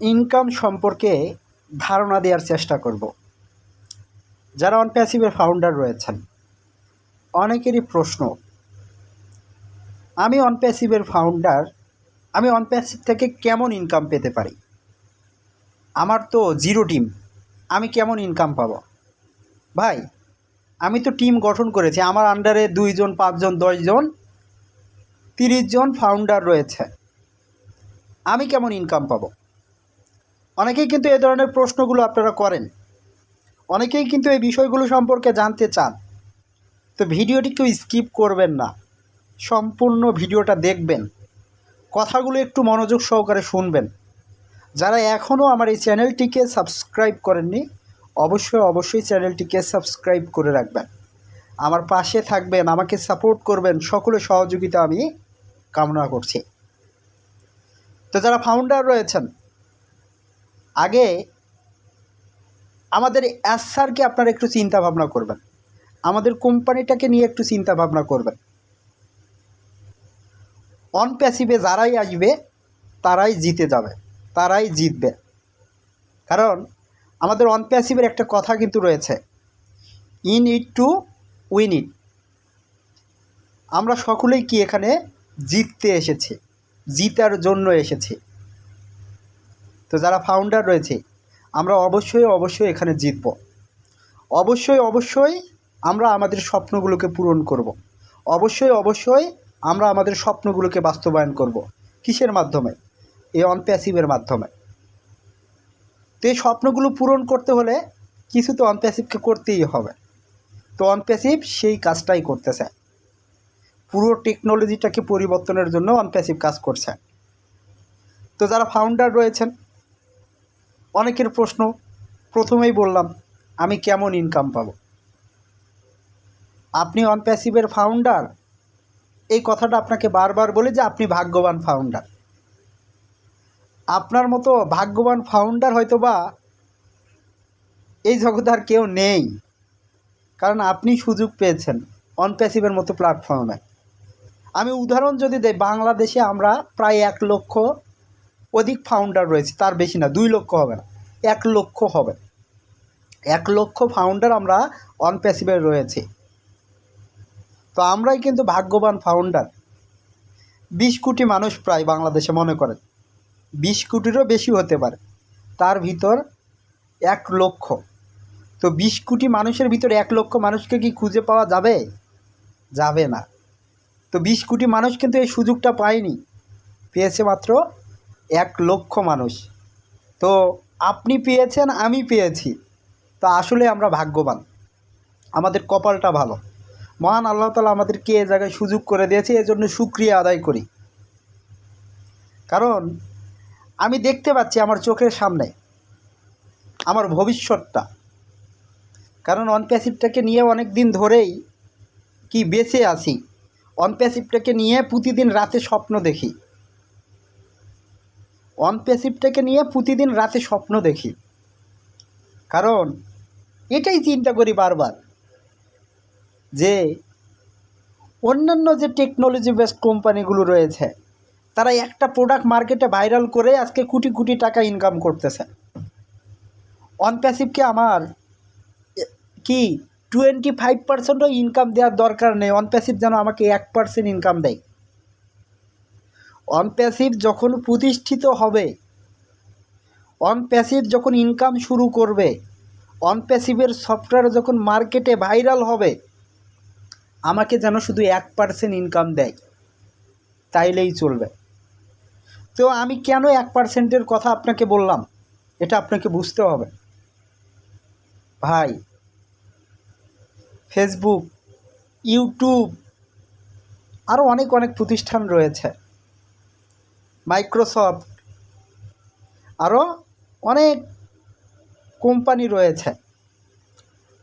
Income সম্পর্কে ধারণা দেওয়ার চেষ্টা করব। যারা অন প্যাসিভের ফাউন্ডার রয়েছেন, অনেকেরই প্রশ্ন, আমি অন প্যাসিভের ফাউন্ডার আমি অন প্যাসিভ থেকে কেমন ইনকাম পেতে পারি? আমার তো জিরো টিম আমি কেমন ইনকাম পাবো? ভাই, আমি তো টিম গঠন করেছি, আমার আন্ডারে দুইজন, পাঁচজন, দশজন তিরিশ জন ফাউন্ডার রয়েছে, আমি কেমন ইনকাম পাবো? অনেকেই কিন্তু এ ধরনের প্রশ্নগুলো আপনারা করেন। অনেকেই কিন্তু এই বিষয়গুলো সম্পর্কে জানতে চান। তো ভিডিওটি কেউ স্কিপ করবেন না। সম্পূর্ণ ভিডিওটা দেখবেন। কথাগুলো একটু মনোযোগ সহকারে শুনবেন। যারা এখনও আমার এই চ্যানেলটিকে সাবস্ক্রাইব করেননি, অবশ্যই অবশ্যই চ্যানেলটিকে সাবস্ক্রাইব করে রাখবেন। আমার পাশে থাকবেন, আমাকে সাপোর্ট করবেন সকলে সহযোগিতা আমি কামনা করছি। তো যারা ফাউন্ডার রয়েছেন আগে আমাদের অ্যাসারকে আপনারা একটু চিন্তা ভাবনা করবেন। আমাদের কোম্পানিটাকে নিয়ে একটু চিন্তা ভাবনা করবেন। অন প্যাসিভে যারাই আসবে, তারাই জিতে যাবে, তারাই জিতবে। কারণ আমাদের অন প্যাসিভের একটা কথা কিন্তু রয়েছে। In it to win it আমরা সকলেই কি এখানে জিততে এসেছি? জিতার জন্য এসেছি। তো যারা ফাউন্ডার রয়েছে, আমরা অবশ্যই অবশ্যই এখানে জিতব। অবশ্যই অবশ্যই আমরা আমাদের স্বপ্নগুলোকে পূরণ করব। অবশ্যই অবশ্যই আমরা আমাদের স্বপ্নগুলোকে বাস্তবায়ন করব। কিসের মাধ্যমে? এই অনপ্যাসিভের মাধ্যমে। তো এই স্বপ্নগুলো পূরণ করতে হলে কিছু তো অনপ্যাসিভকে করতেই হবে। তো অনপ্যাসিভ সেই কাজটাই করতেছে। পুরো টেকনোলজিটাকে পরিবর্তনের জন্য অনপ্যাসিভ কাজ করছে। তো যারা ফাউন্ডার রয়েছেন অনেকের প্রশ্ন, প্রথমেই বললাম, আমি কেমন ইনকাম পাবো? আপনি অনপ্যাসিভের ফাউন্ডার এই কথাটা আপনাকে বারবার বলে যে, আপনি ভাগ্যবান ফাউন্ডার আপনার মতো ভাগ্যবান ফাউন্ডার হয়তো বা এই জগতে আর কেউ নেই, কারণ আপনি সুযোগ পেয়েছেন অনপ্যাসিভের মতো প্ল্যাটফর্মে আমি উদাহরণ যদি দেই, বাংলাদেশে আমরা প্রায় এক লক্ষ অধিক ফাউন্ডার রয়েছে, তার বেশি না, দুই লক্ষ হবে না। এক লক্ষ হবে। এক লক্ষ ফাউন্ডার আমরা অনপ্যাসিভে রয়েছে। তো আমরাই কিন্তু ভাগ্যবান ফাউন্ডার বিশ কোটি মানুষ প্রায় বাংলাদেশে মনে করেন বিশ কোটিরও বেশি হতে পারে। তার ভিতর এক লক্ষ। তো বিশ কোটি মানুষের ভিতরে এক লক্ষ মানুষকে কি খুঁজে পাওয়া যাবে? যাবে না। তো বিশ কোটি মানুষ কিন্তু এই সুযোগটা পায়নি। পেয়েছে মাত্র এক লক্ষ মানুষ। তো আপনি পেয়েছেন, আমি পেয়েছি। তা আসলে আমরা ভাগ্যবান। আমাদের কপালটা ভালো। মহান আল্লাহ তালা আমাদেরকে এ জায়গায় সুযোগ করে দিয়েছে, এজন্য সুক্রিয়া আদায় করি। কারণ আমি দেখতে পাচ্ছি আমার চোখের সামনে আমার ভবিষ্যৎটা। কারণ অনপ্যাসিভটাকে নিয়ে অনেক দিন ধরেই কি বেঁচে আছি। অনপ্যাসিভটাকে নিয়ে প্রতিদিন রাতে স্বপ্ন দেখি। অনপ্যাসিভটাকে নিয়ে প্রতিদিন রাতে স্বপ্ন দেখি। কারণ এটাই চিন্তা করি বারবার যে অন্যান্য যে টেকনোলজি বেসড কোম্পানিগুলো রয়েছে, তারা একটা প্রোডাক্ট মার্কেটে ভাইরাল করে আজকে কোটি কোটি টাকা ইনকাম করতেছে। অন প্যাসিভকে আমার কি টোয়েন্টি ফাইভ পার্সেন্টও ইনকাম দেওয়ার দরকার নেই অন প্যাসিভ যেন আমাকে এক পার্সেন্ট ইনকাম দেয়। অনপ্যাসিভ যখন প্রতিষ্ঠিত হবে অনপ্যাসিভ যখন ইনকাম শুরু করবে অনপ্যাসিভের সফটওয়্যার যখন মার্কেটে ভাইরাল হবে, আমাকে যেন শুধু এক পার্সেন্ট ইনকাম দেয়, তাইলেই চলবে। তো আমি কেন এক পার্সেন্টের কথা আপনাকে বললাম? এটা আপনাকে বুঝতে হবে। ভাই ফেসবুক ইউটিউব আরও অনেক অনেক প্রতিষ্ঠান রয়েছে। মাইক্রোসফট আরও অনেক কোম্পানি রয়েছে।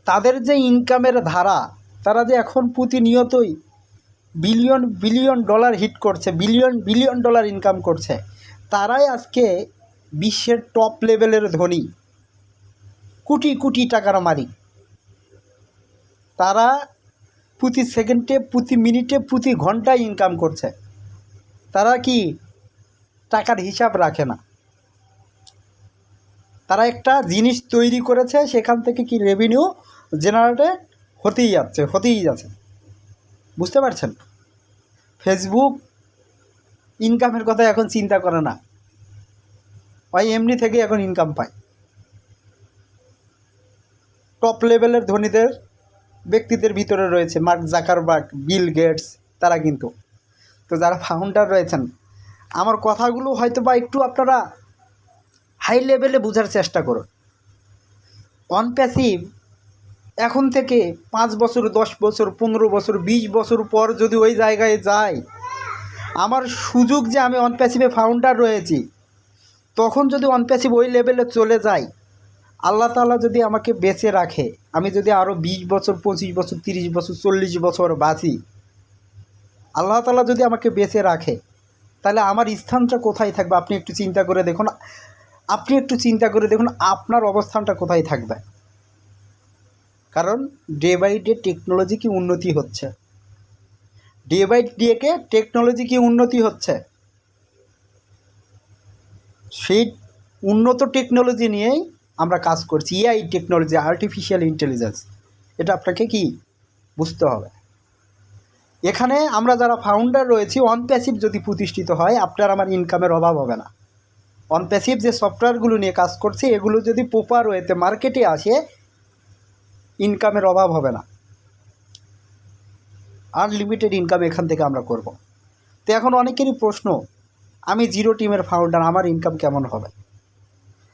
তাদের যে ইনকামের ধারা, তারা যে এখন প্রতিনিয়তই বিলিয়ন বিলিয়ন ডলার হিট করছে বিলিয়ন বিলিয়ন ডলার ইনকাম করছে, তারাই আজকে বিশ্বের টপ লেভেলের ধনী, কোটি কোটি টাকার মালিক। তারা প্রতি সেকেন্ডে প্রতি মিনিটে প্রতি ঘন্টায় ইনকাম করছে। তারা কি টাকার হিসাব রাখে না। তারা একটা জিনিস তৈরি করেছে, সেখান থেকে কি রেভিনিউ জেনারেটে হতেই যাচ্ছে হতেই যাচ্ছে। বুঝতে পারছেন? ফেসবুক ইনকামের কথা এখন চিন্তা করে না। ওই এমনি থেকে এখন ইনকাম পায়। টপ লেভেলের ধনীদের, ব্যক্তিদের ভিতরে রয়েছে মার্ক জাকারবার্গ, বিল গেটস, তারা কিন্তু। তো যারা ফাউন্ডার রয়েছেন আমার কথাগুলো হয়তো বা একটু আপনারা হাই লেভেলে বোঝার চেষ্টা করুন। অন প্যাসিভ এখন থেকে পাঁচ বছর, দশ বছর, পনেরো বছর, বিশ বছর পর যদি ওই জায়গায় যাই, আমার সুযোগ যে আমি অন প্যাসিভে ফাউন্ডার রয়েছি, তখন যদি অন প্যাসিভ ওই লেভেলে চলে যাই, আল্লাহ তাআলা যদি আমাকে বেঁচে রাখে, আমি যদি আরও বিশ বছর, পঁচিশ বছর, তিরিশ বছর, চল্লিশ বছর বাঁচি, আল্লাহ তালা যদি আমাকে বেঁচে রাখে তাহলে আমার স্থানটা কোথায় থাকবে? আপনি একটু চিন্তা করে দেখুন। আপনি একটু চিন্তা করে দেখুন আপনার অবস্থানটা কোথায় থাকবে। কারণ ডে বাই ডে টেকনোলজি কি উন্নতি হচ্ছে? ডে বাই ডেকে টেকনোলজি কি উন্নতি হচ্ছে? সেই উন্নত টেকনোলজি নিয়েই আমরা কাজ করছি। এআই টেকনোলজি আর্টিফিশিয়াল ইন্টেলিজেন্স এটা আপনাকে কি বুঝতে হবে? এখানে আমরা যারা ফাউন্ডার রয়েছি অন প্যাসিভ যদি প্রতিষ্ঠিত হয়, আপনার আমার ইনকামের অভাব হবে না। অন প্যাসিভ যে সফটওয়্যারগুলো নিয়ে কাজ করছে, এগুলো যদি প্রপার ওয়েতে মার্কেটে আসে ইনকামের অভাব হবে না। আনলিমিটেড ইনকাম এখান থেকে আমরা করব। তো এখন অনেকেরই প্রশ্ন, আমি জিরো টিমের ফাউন্ডার আমার ইনকাম কেমন হবে?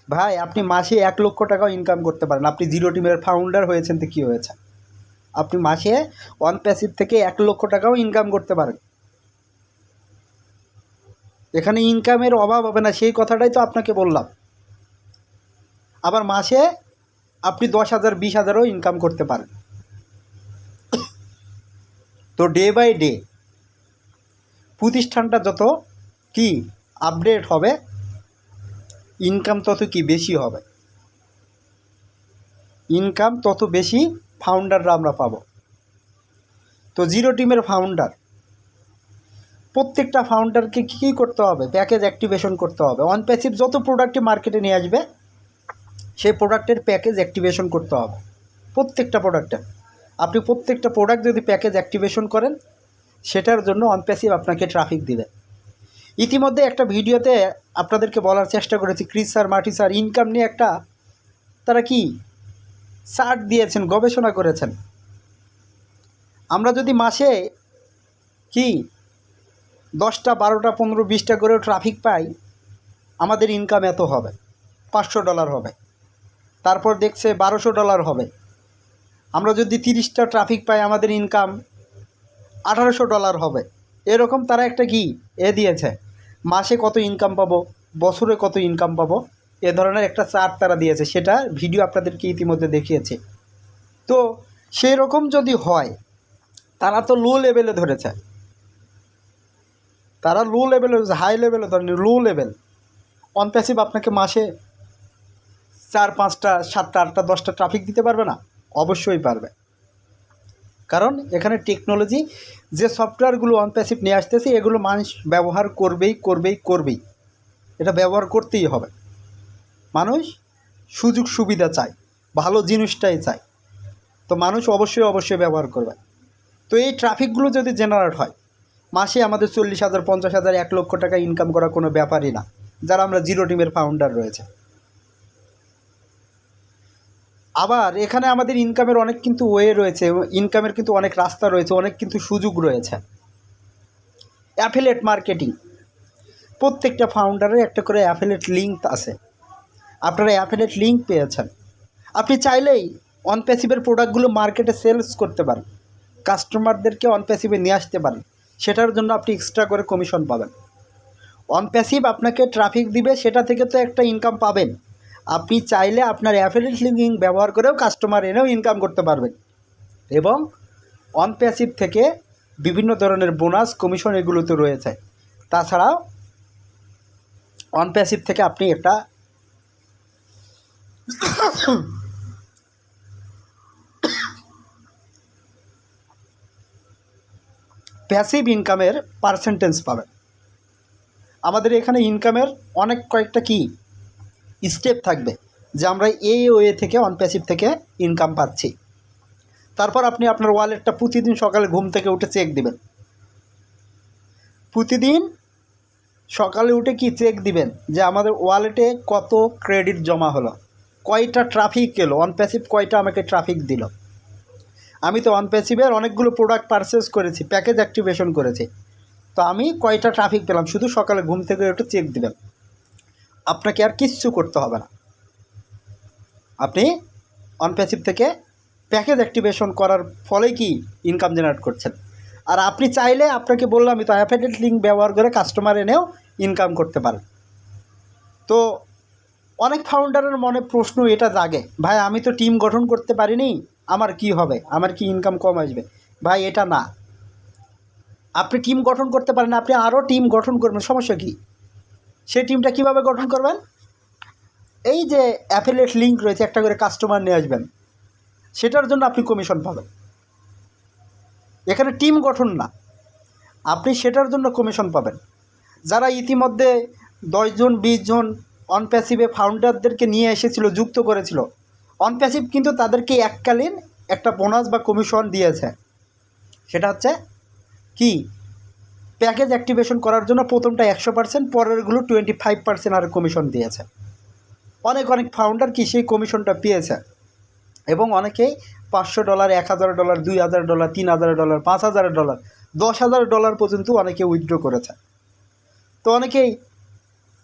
ভাই, আপনি মাসে এক লক্ষ টাকাও ইনকাম করতে পারেন। আপনি জিরো টিমের ফাউন্ডার হয়েছেন তো কী হয়েছে? আপনি মাসে ওয়ান প্যাসিভ থেকে এক লক্ষ টাকাও ইনকাম করতে পারেন। এখানে ইনকামের অভাব হবে না, সেই কথাটাই তো আপনাকে বললাম। আবার মাসে আপনি দশ হাজার, বিশ হাজারও ইনকাম করতে পারেন। তো ডে বাই ডে প্রতিষ্ঠানটা যত কি আপডেট হবে ইনকাম তত কি বেশি হবে। ইনকাম তত বেশি ফাউন্ডাররা আমরা পাবো। তো জিরো টিমের ফাউন্ডার প্রত্যেকটা ফাউন্ডারকে কী কী করতে হবে? প্যাকেজ অ্যাক্টিভেশন করতে হবে। অন প্যাসিভ যত প্রোডাক্টই মার্কেটে নিয়ে আসবে, সেই প্রোডাক্টের প্যাকেজ অ্যাক্টিভেশন করতে হবে। প্রত্যেকটা প্রোডাক্টের আপনি প্রত্যেকটা প্রোডাক্ট যদি প্যাকেজ অ্যাক্টিভেশন করেন, সেটার জন্য অন প্যাসিভ আপনাকে ট্রাফিক দিবে। ইতিমধ্যে একটা ভিডিওতে আপনাদেরকে বলার চেষ্টা করেছি ক্রিস স্যার মাটি স্যার ইনকাম নিয়ে একটা, তারা কি চার্ট দিয়েছেন, গবেষণা করেছেন। আমরা যদি মাসে কি দশটা, বারোটা, পনেরো, বিশটা করেও ট্রাফিক পাই, আমাদের ইনকাম এত হবে, পাঁচশো ডলার হবে। তারপর দেখছে বারোশো ডলার হবে। আমরা যদি তিরিশটা ট্রাফিক পাই, আমাদের ইনকাম আঠারোশো ডলার হবে। এরকম তারা একটা কি? এ দিয়েছে। মাসে কত ইনকাম পাবো? বছরে কত ইনকাম পাবো? এ ধরনের একটা চার্ট তারা দিয়েছে, সেটা ভিডিও আপনাদেরকে ইতিমধ্যে দেখিয়েছে। তো সেই রকম যদি হয়, তারা তো লো লেভেলে ধরেছে। তারা লো লেভেলে হাই লেভেলে ধরেনি লো লেভেল অন প্যাসিভ আপনাকে মাসে চার, পাঁচটা, সাতটা, আটটা, দশটা ট্রাফিক দিতে পারবে না? অবশ্যই পারবে। কারণ এখানে টেকনোলজি যে সফটওয়্যারগুলো অন প্যাসিভ নিয়ে আসতেছে, এগুলো মানুষ ব্যবহার করবেই করবেই করবেই। এটা ব্যবহার করতেই হবে। মানুষ সুযোগ সুবিধা চায়, ভালো জিনিসটাই চায়। তো মানুষ অবশ্যই অবশ্যই ব্যবহার করবে। তো এই ট্রাফিকগুলো যদি জেনারেট হয়, মাসে আমাদের চল্লিশ হাজার, পঞ্চাশ হাজার, এক লক্ষ টাকা ইনকাম করা কোনো ব্যাপারই না, যারা আমরা জিরো টিমের ফাউন্ডার রয়েছে। আবার এখানে আমাদের ইনকামের অনেক কিন্তু ওয়ে রয়েছে ইনকামের কিন্তু অনেক রাস্তা রয়েছে, অনেক কিন্তু সুযোগ রয়েছে। অ্যাফিলেট মার্কেটিং প্রত্যেকটা ফাউন্ডারের একটা করে অ্যাফিলেট লিঙ্ক আছে। আপনারা অ্যাফিলেট লিঙ্ক পেয়েছেন। আপনি চাইলেই অনপ্যাসিভের প্রোডাক্টগুলো মার্কেটে সেলস করতে পারেন। কাস্টমারদেরকে অনপ্যাসিভে নিয়ে আসতে পারেন। সেটার জন্য আপনি এক্সট্রা করে কমিশন পাবেন। অনপ্যাসিভ আপনাকে ট্রাফিক দিবে, সেটা থেকে তো একটা ইনকাম পাবেন। আপনি চাইলে আপনার অ্যাফিলিয়েট লিঙ্কিং ব্যবহার করেও কাস্টমার এনেও ইনকাম করতে পারবেন। এবং অনপ্যাসিভ থেকে বিভিন্ন ধরনের বোনাস কমিশন এগুলো তো রয়েছে। তাছাড়াও অনপ্যাসিভ থেকে আপনি একটা প্যাসিভ ইনকামের পার্সেন্টেজ পাবেন। আমাদের এখানে ইনকামের অনেক কয়েকটা কি স্টেপ থাকবে, যে আমরা এই ওয়ে থেকে অন প্যাসিভ থেকে ইনকাম পাচ্ছি। তারপর আপনি আপনার ওয়ালেটটা প্রতিদিন সকালে ঘুম থেকে উঠে চেক দিবেন। প্রতিদিন সকালে উঠে কি চেক দিবেন? যে আমাদের ওয়ালেটে কত ক্রেডিট জমা হলো। কয়টা ট্রাফিক এলো? অন প্যাসিভ কয়টা আমাকে ট্রাফিক দিল? আমি তো অন প্যাসিভের অনেকগুলো প্রোডাক্ট পারচেস করেছি প্যাকেজ অ্যাক্টিভেশন করেছি। তো আমি কয়টা ট্রাফিক পেলাম? শুধু সকালে ঘুম থেকে একটু চেক দিবেন। আপনাকে আর কিচ্ছু করতে হবে না। আপনি অন প্যাসিভ থেকে প্যাকেজ অ্যাক্টিভেশন করার ফলে কি ইনকাম জেনারেট করছেন? আর আপনি চাইলে, আপনাকে বললাম, আমি তো অ্যাফেডেড লিঙ্ক ব্যবহার করে কাস্টমার এনেও ইনকাম করতে পারেন। তো অনেক ফাউন্ডারের মনে প্রশ্ন এটা জাগে, ভাই, আমি তো টিম গঠন করতে পারিনি, আমার কি হবে? আমার কি ইনকাম কম আসবে? ভাই, এটা না। আপনি টিম গঠন করতে পারেন, আপনি আরও টিম গঠন করবেন, সমস্যা কি? সেই টিমটা কীভাবে গঠন করবেন? এই যে অ্যাফিলিয়েট লিঙ্ক রয়েছে, একটা করে কাস্টমার নিয়ে আসবেন, সেটার জন্য আপনি কমিশন পাবেন। এখানে টিম গঠন না, আপনি সেটার জন্য কমিশন পাবেন। যারা ইতিমধ্যে দশজন বিশ জন অনপ্যাসিভে ফাউন্ডারদেরকে নিয়ে এসেছিল, যুক্ত করেছিল। অনপ্যাসিভ কিন্তু তাদেরকে এককালীন একটা বোনাস বা কমিশন দিয়েছে। সেটা হচ্ছে কি? প্যাকেজ অ্যাক্টিভেশন করার জন্য প্রথমটা একশো পার্সেন্ট পরেরগুলো টোয়েন্টি ফাইভ পার্সেন্ট আর কমিশন দিয়েছে। অনেক অনেক ফাউন্ডার কি সেই কমিশনটা পেয়েছে। এবং অনেকেই পাঁচশো ডলার এক হাজার ডলার দুই হাজার ডলার তিন হাজার ডলার পাঁচ হাজার ডলার দশ হাজার ডলার পর্যন্ত অনেকে উইথড্র করেছে। তো অনেকেই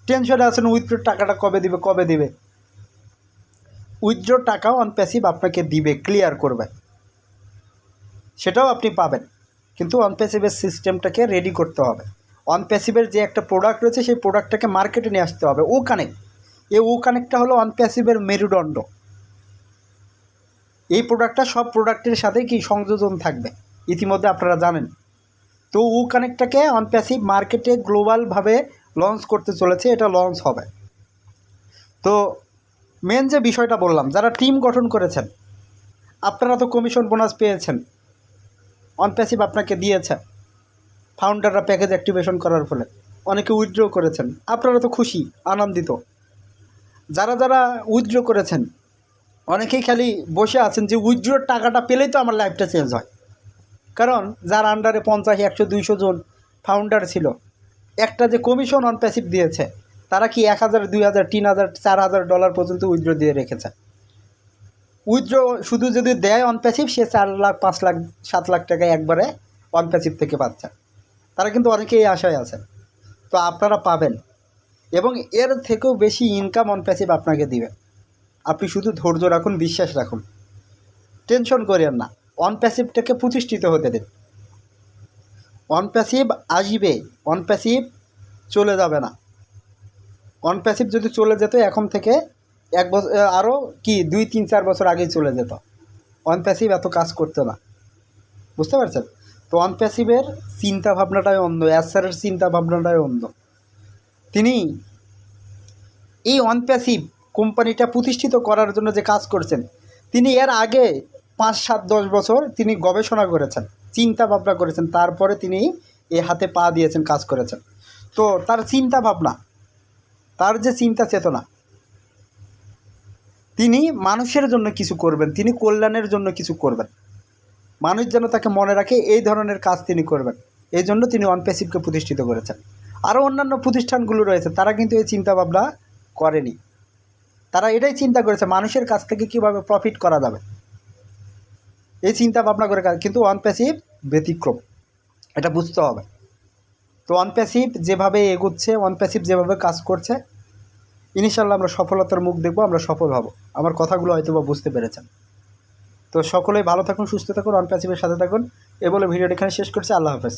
টেনশনে আছেন উইথড্রোর টাকাটা কবে দিবে কবে দিবে? উইথড্রোর টাকাও অনপ্যাসিভ আপনাকে দিবে ক্লিয়ার করবে। সেটাও আপনি পাবেন। কিন্তু অনপ্যাসিভের সিস্টেমটাকে রেডি করতে হবে। অনপ্যাসিভের যে একটা প্রোডাক্ট রয়েছে, সেই প্রোডাক্টটাকে মার্কেটে নিয়ে আসতে হবে। ও কানেক্ট এই ও কানেক্টটা হলো অনপ্যাসিভের মেরুদণ্ড। এই প্রোডাক্টটা সব প্রোডাক্টের সাথে কি সংযোজন থাকবে? ইতিমধ্যে আপনারা জানেন। তো ও কানেক্টটাকে অনপ্যাসিভ মার্কেটে গ্লোবালভাবে লঞ্চ করতে চলেছে, এটা লঞ্চ হবে। তো মেন যে বিষয়টা বললাম, যারা টিম গঠন করেছেন, আপনারা তো কমিশন বোনাস পেয়েছেন। অনপ্যাসিভ আপনাকে দিয়েছে ফাউন্ডাররা প্যাকেজ অ্যাক্টিভেশন করার ফলে। অনেকে উইথড্র করেছেন। আপনারা তো খুশি, আনন্দিত। যারা যারা উইথড্র করেছেন, অনেকেই খালি বসে আছেন যে উইথড্রোর টাকাটা পেলেই তো আমার লাইফটা চেঞ্জ হয়। কারণ, যার আন্ডারে পঞ্চাশ, একশো, দুইশো জন ফাউন্ডার ছিল একটা যে কমিশন অন প্যাসিভ দিয়েছে, তারা কি এক হাজার, দুই হাজার, তিন হাজার, চার হাজার ডলার পর্যন্ত উইথড্র দিয়ে রেখেছে? উইথড্র শুধু যদি দেয় অন প্যাসিভ সে চার লাখ, পাঁচ লাখ, সাত লাখ টাকা একবারে অন প্যাসিভ থেকে পাচ্ছে। তারা কিন্তু অনেকেই আশায় আছে। তো আপনারা পাবেন। এবং এর থেকেও বেশি ইনকাম অন প্যাসিভ আপনাকে দিবে। আপনি শুধু ধৈর্য রাখুন, বিশ্বাস রাখুন। টেনশন করেন না। অন প্যাসিভটাকে প্রতিষ্ঠিত হতে দিন। অন প্যাসিভ আসবে। অন প্যাসিভ চলে যাবে না। অন প্যাসিভ যদি চলে যেত, এখন থেকে এক বছর আরও কি, দুই, তিন, চার বছর আগেই চলে যেত। অন প্যাসিভ এত কাজ করতো না। বুঝতে পারছেন? তো অন প্যাসিভের চিন্তা ভাবনাটাই অন্ধ। অ্যাসারের চিন্তা ভাবনাটাই অন্ধ। তিনি এই অন প্যাসিভ কোম্পানিটা প্রতিষ্ঠিত করার জন্য যে কাজ করছেন, তিনি এর আগে পাঁচ, সাত, দশ বছর তিনি গবেষণা করেছেন। চিন্তা ভাবনা করেছেন, তারপরে তিনি এ হাতে পা দিয়েছেন, কাজ করেছেন। তো তার চিন্তা ভাবনা তার যে চিন্তা চেতনা, তিনি মানুষের জন্য কিছু করবেন, তিনি কল্যাণের জন্য কিছু করবেন। মানুষ যেন তাকে মনে রাখে, এই ধরনের কাজ তিনি করবেন। এই জন্য তিনি অনপ্যাসিভকে প্রতিষ্ঠিত করেছেন। আরও অন্যান্য প্রতিষ্ঠানগুলো রয়েছে, তারা কিন্তু এই চিন্তাভাবনা করেনি। তারা এটাই চিন্তা করেছে, মানুষের কাছ থেকে কীভাবে প্রফিট করা যাবে। এই চিন্তা ভাবনা করে কাজ কিন্তু ওয়ান প্যাসিভ ব্যতিক্রম। এটা বুঝতে হবে। তো ওয়ান প্যাসিভ যেভাবে এগোচ্ছে প্যাসিভ যেভাবে কাজ করছে ইনশাল্লাহ আমরা সফলতার মুখ দেখব, আমরা সফল হব। আমার কথাগুলো হয়তো বা বুঝতে পেরেছেন। তো সকলেই ভালো থাকুন, সুস্থ থাকুন অনপ্যাসিভের সাথে থাকুন। এ বলে ভিডিওটি এখানে শেষ করছে। আল্লাহ হাফেজ।